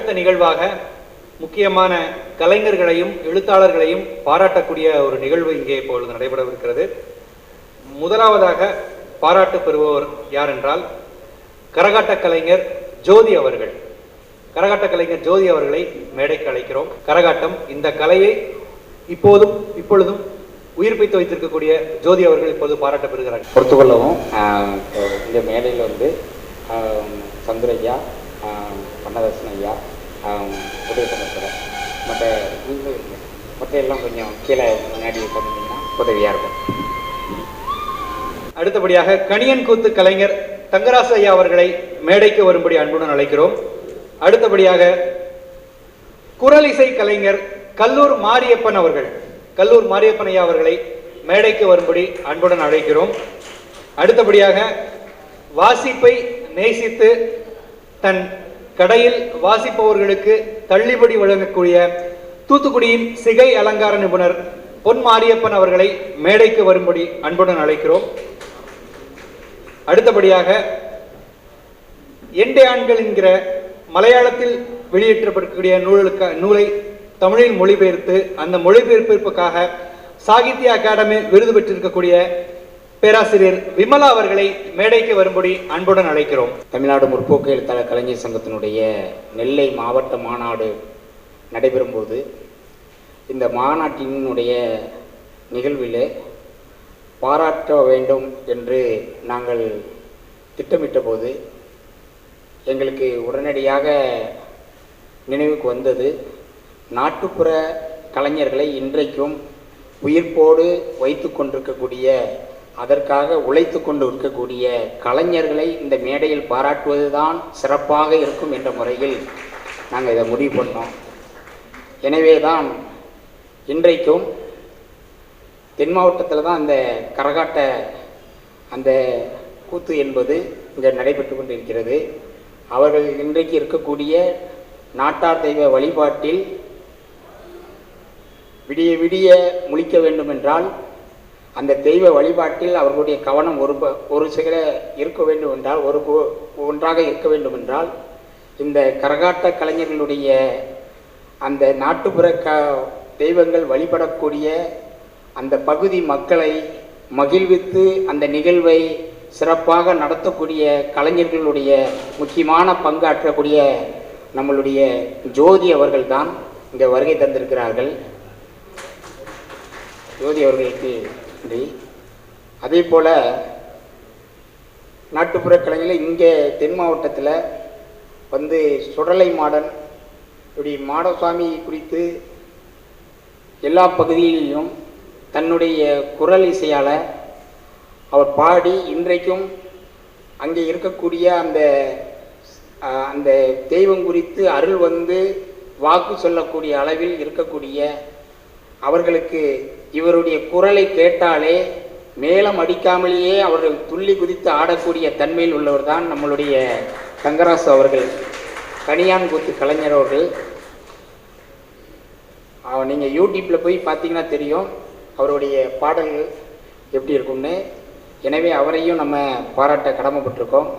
அடுத்த நிகழ்வாக முக்கியமான கலைஞர்களையும் எழுத்தாளர்களையும் பாராட்டக்கூடிய ஒரு நிகழ்வு இங்கே இப்பொழுது நடைபெறவிருக்கிறது. முதலாவதாக பாராட்டு பெறுபவர் யார் என்றால் கரகாட்ட கலைஞர் ஜோதி அவர்கள். கரகாட்ட கலைஞர் ஜோதி அவர்களை மேடைக்கு அழைக்கிறோம். கரகாட்டம் இந்த கலையை இப்போதும் இப்பொழுதும் உயிர்ப்பித்து வைத்திருக்கக்கூடிய ஜோதி அவர்கள் இப்போது பாராட்ட பெறுகிறார்கள் பொறுத்துக்கொள்ளவும் இந்த மேடையில் வந்து ஆஹ், சந்துரு ஐயா உதவி கண்ணதாசன் மற்ற மற்ற எல்லாம் கொஞ்சம் கீழே முன்னாடி பண்ணிங்கன்னா உதவியாக இருக்கும். அடுத்தபடியாக கணியன் கூத்து கலைஞர் தங்கராசு ஐயா அவர்களை மேடைக்கு வரும்படி அன்புடன் அழைக்கிறோம். அடுத்தபடியாக குரல் இசை கலைஞர் கல்லூர் மாரியப்பன் அவர்கள் கல்லூர் மாரியப்பன் ஐயா அவர்களை மேடைக்கு வரும்படி அன்புடன் அழைக்கிறோம். அடுத்தபடியாக வாசிப்பை நேசித்து தன் கடையில் வாசிப்பவர்களுக்கு தள்ளுபடி வழங்கக்கூடிய தூத்துக்குடியின் சிகை அலங்கார நிபுணர் பொன் மாரியப்பன் அவர்களை மேடைக்கு வரும்படி அன்புடன் அழைக்கிறோம். அடுத்தபடியாக எண்டே ஆண்கள் என்கிற மலையாளத்தில் வெளியேற்றப்படக்கூடிய நூலுக்கு நூலை தமிழில் மொழிபெயர்த்து அந்த மொழிபெயர்ப்பிற்காக சாகித்ய அகாடமி விருது பெற்றிருக்கக்கூடிய பேராசிரியர் விமலா அவர்களை மேடைக்கு வரும்படி அன்புடன் அழைக்கிறோம். தமிழ்நாடு முற்போக்கு எழுத்தாளர் கலைஞர் சங்கத்தினுடைய நெல்லை மாவட்ட மாநாடு நடைபெறும்போது இந்த மாநாட்டினுடைய நிகழ்விலே பாராட்ட வேண்டும் என்று நாங்கள் திட்டமிட்ட போது எங்களுக்கு உடனடியாக நினைவுக்கு வந்தது. நாட்டுப்புற கலைஞர்களை இன்றைக்கும் உயிர்ப்போடு வைத்து கொண்டிருக்கக்கூடிய அதற்காக உழைத்து கொண்டு இருக்கக்கூடிய கலைஞர்களை இந்த மேடையில் பாராட்டுவதுதான் சிறப்பாக இருக்கும் என்ற முறையில் நாங்கள் இதை முடிவு பண்ணோம். எனவே தான் இன்றைக்கும் தென் மாவட்டத்தில் தான் அந்த கரகாட்ட அந்த கூத்து என்பது இங்கே நடைபெற்று கொண்டிருக்கிறது. அவர்கள் இன்றைக்கு இருக்கக்கூடிய நாட்டார் தெய்வ வழிபாட்டில் விடிய விடிய முழிக்க வேண்டும் என்றால் அந்த தெய்வ வழிபாட்டில் அவர்களுடைய கவனம் ஒரு ப- ஒரு சில இருக்க வேண்டும் என்றால் ஒரு ஒன்றாக இருக்க வேண்டும் என்றால் இந்த கரகாட்ட கலைஞர்களுடைய அந்த நாட்டுப்புற க தெய்வங்கள் வழிபடக்கூடிய அந்த பகுதி மக்களை மகிழ்வித்து அந்த நிகழ்வை சிறப்பாக நடத்தக்கூடிய கலைஞர்களுடைய முக்கியமான பங்காற்றக்கூடிய நம்மளுடைய ஜோதி அவர்கள்தான் இங்கே வருகை தந்திருக்கிறார்கள். ஜோதி அவர்களுக்கு நன்றி அதே போல் நாட்டுப்புற கலைஞர்கள் இங்கே தென் மாவட்டத்தில் வந்து சுடலை மாடன் இப்படி மாடசுவாமி குறித்து எல்லா பகுதியிலும் தன்னுடைய குரல் இசையால் அவர் பாடி இன்றைக்கும் அங்கே இருக்கக்கூடிய அந்த அந்த தெய்வம் குறித்து அருள் வந்து வாக்கு சொல்லக்கூடிய அளவில் இருக்கக்கூடிய அவர்களுக்கு இவருடைய குரலை கேட்டாலே மேலம் அடிக்காமலேயே அவர்கள் துள்ளி குதித்து ஆடக்கூடிய தன்மையில் உள்ளவர் தான் நம்மளுடைய தங்கராசு அவர்கள். கனியான்கூத்து கலைஞர் அவர்கள். அவ- நீங்கள் யூடியூப்பில் போய் பார்த்தீங்கன்னா தெரியும் அவருடைய பாடல்கள் எப்படி இருக்கும்னு. எனவே அவரையும் நம்ம பாராட்ட கடமைப்பட்டிருக்கோம்.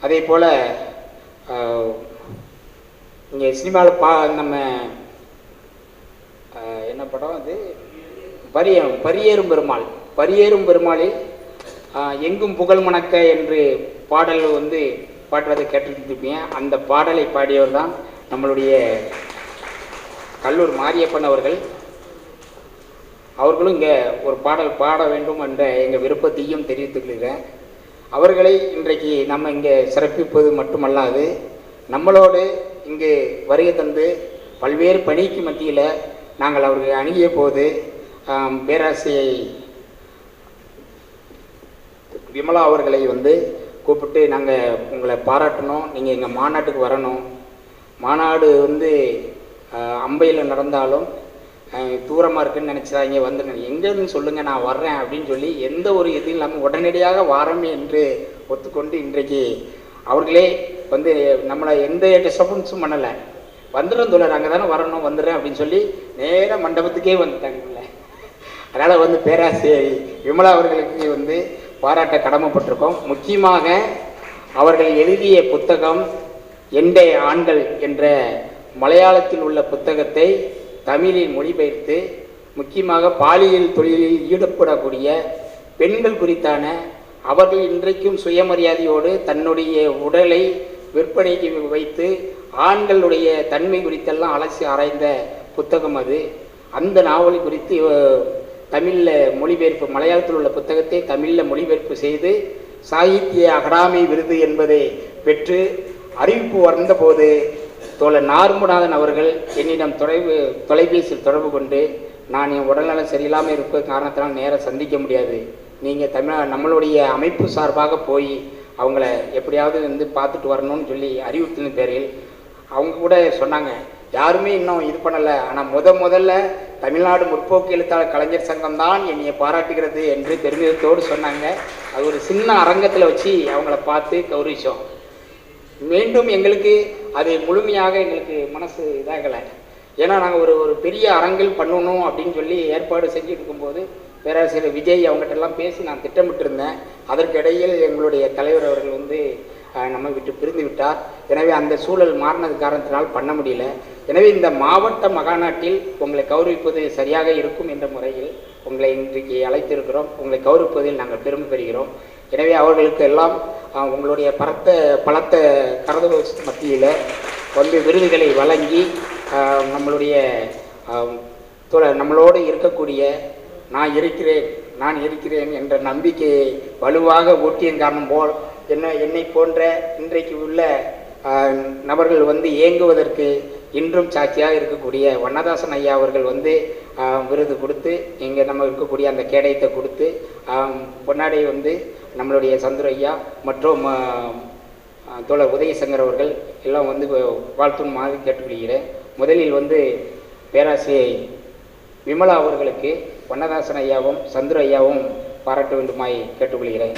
அதே போல் இங்கே சினிமாவில் பா நம்ம என்ன படம் அது? பரியம் பரியேறும் பெருமாள். பரியேறும் பெருமாளில் எங்கும் புகழ் மணக்க என்று பாடல் வந்து பாடுறதை கேட்டுருப்பீங்க அந்த பாடலை பாடியவர் தான் நம்மளுடைய கல்லூர் மாரியப்பன் அவர்கள். அவர்களும் இங்கே ஒரு பாடல் பாட வேண்டும் என்ற எங்கள் விருப்பத்தையும் தெரிவித்துக்கொள்கிறேன். அவர்களை இன்றைக்கு நம்ம இங்கே சிறப்பிப்பது மட்டுமல்லாது நம்மளோடு இங்கு வருகை தந்து பல்வேறு பணிக்கு மத்தியில் நாங்கள் அவர்களை அணுகிய போது பேராசிரியை விமலா அவர்களை வந்து கூப்பிட்டு நாங்கள் உங்களை பாராட்டணும். நீங்கள் எங்கள் மாநாட்டுக்கு வரணும். மாநாடு வந்து அம்பையில் நடந்தாலும் தூரமாக இருக்குன்னு நினச்சா இங்கே வந்து எங்கேருந்து சொல்லுங்கள் நான் வர்றேன் அப்படின்னு சொல்லி எந்த ஒரு இதுவும் இல்லாமல் உடனடியாக வாரமே என்று ஒத்துக்கொண்டு இன்றைக்கு அவர்களே வந்து நம்மளை எந்த டிஸ்டர்பன்ஸும் பண்ணலை. வந்துடும் தோழர் அங்கே தானே வரணும் வந்துடுறேன் அப்படின்னு சொல்லி நேராக மண்டபத்துக்கே வந்துட்டாங்க. அதனால் வந்து பேராசிரியர் விமலா அவர்களுக்கு வந்து பாராட்ட கடமைப்பட்டிருக்கோம். முக்கியமாக அவர்கள் எழுதிய புத்தகம் எண்டே ஆண்கள் என்ற மலையாளத்தில் உள்ள புத்தகத்தை தமிழில் மொழிபெயர்த்து முக்கியமாக பாலியல் தொழிலில் ஈடுபடக்கூடிய பெண்கள் குறித்தான அவர்கள் இன்றைக்கும் சுயமரியாதையோடு தன்னுடைய உடலை விற்பனைக்கு வைத்து ஆண்களுடைய தன்மை குறித்தெல்லாம் அலசி ஆராய்ந்த புத்தகம் அது. அந்த நாவல் குறித்து தமிழில் மொழிபெயர்ப்பு மலையாளத்தில் உள்ள புத்தகத்தை தமிழில் மொழிபெயர்ப்பு செய்து சாகித்ய அகாடமி விருது என்பதை பெற்று அறிவிப்பு வந்தபோது தோழர் நார்முநாதன் அவர்கள் என்னிடம் தொலைவு தொலைபேசியில் தொடர்பு கொண்டு நான் என் உடல்நலம் சரியில்லாமல் இருப்பது காரணத்தினால் நேரம் சந்திக்க முடியாது. நீங்கள் தமிழ் நம்மளுடைய அமைப்பு சார்பாக போய் அவங்கள எப்படியாவது வந்து பார்த்துட்டு வரணும்னு சொல்லி அறிவுறுத்தின பேரில் அவங்க கூட சொன்னாங்க. யாருமே இன்னும் இது பண்ணலை. ஆனால் முத முதல்ல தமிழ்நாடு முற்போக்கு எழுத்தாளர் கலைஞர் சங்கம் தான் என்னையை பாராட்டுகிறது என்று பெருமிதத்தோடு சொன்னாங்க. அது ஒரு சின்ன அரங்கத்தில் வச்சு அவங்கள பார்த்து கௌரவிச்சோம். மீண்டும் எங்களுக்கு அது முழுமையாக எங்களுக்கு மனசு இதாகலை. ஏன்னா நாங்கள் ஒரு ஒரு பெரிய அரங்கில் பண்ணணும் அப்படின்னு சொல்லி ஏற்பாடு செஞ்சுட்டு இருக்கும்போது பேராசிரியர் விஜய் அவங்ககிட்ட எல்லாம் பேசி நான் திட்டமிட்டு இருந்தேன் அதற்கிடையில் எங்களுடைய தலைவர் அவர்கள் வந்து நம்ம விட்டு பிரிந்து விட்டார். எனவே அந்த சூழல் மாறினது காரணத்தினால் பண்ண முடியல. எனவே இந்த மாவட்ட மகாநாட்டில் உங்களை கௌரவிப்பது சரியாக இருக்கும் என்ற முறையில் உங்களை இன்றைக்கு அழைத்திருக்கிறோம். உங்களை கௌரவிப்பதில் நாங்கள் பெருமை பெறுகிறோம். எனவே அவர்களுக்கு எல்லாம் உங்களுடைய பரத்த பலத்த கரது மத்தியில் வந்து விருதுகளை வழங்கி நம்மளுடைய நம்மளோடு இருக்கக்கூடிய நான் இருக்கிறேன் நான் இருக்கிறேன் என்ற நம்பிக்கையை வலுவாக ஊட்டியன் காரணம் போல் என்ன என்னை போன்ற இன்றைக்கு உள்ள நபர்கள் வந்து இயங்குவதற்கு இன்றும் சாட்சியாக இருக்கக்கூடிய வண்ணதாசன் ஐயா அவர்கள் வந்து விருது கொடுத்து இங்கே நம்ம இருக்கக்கூடிய அந்த கேடயத்தை கொடுத்து பொன்னாடை வந்து நம்மளுடைய சந்துரு ஐயா மற்றும் தோழர் உதயசங்கர் அவர்கள் எல்லாம் வந்து வாழ்த்தும் மாதிரி கேட்டுக்கொள்கிறேன். முதலில் வந்து பேராசிரியை விமலா அவர்களுக்கு வண்ணதாசன் ஐயாவும் சந்துரு ஐயாவும் பாராட்ட வேண்டுமாய் கேட்டுக்கொள்கிறேன்.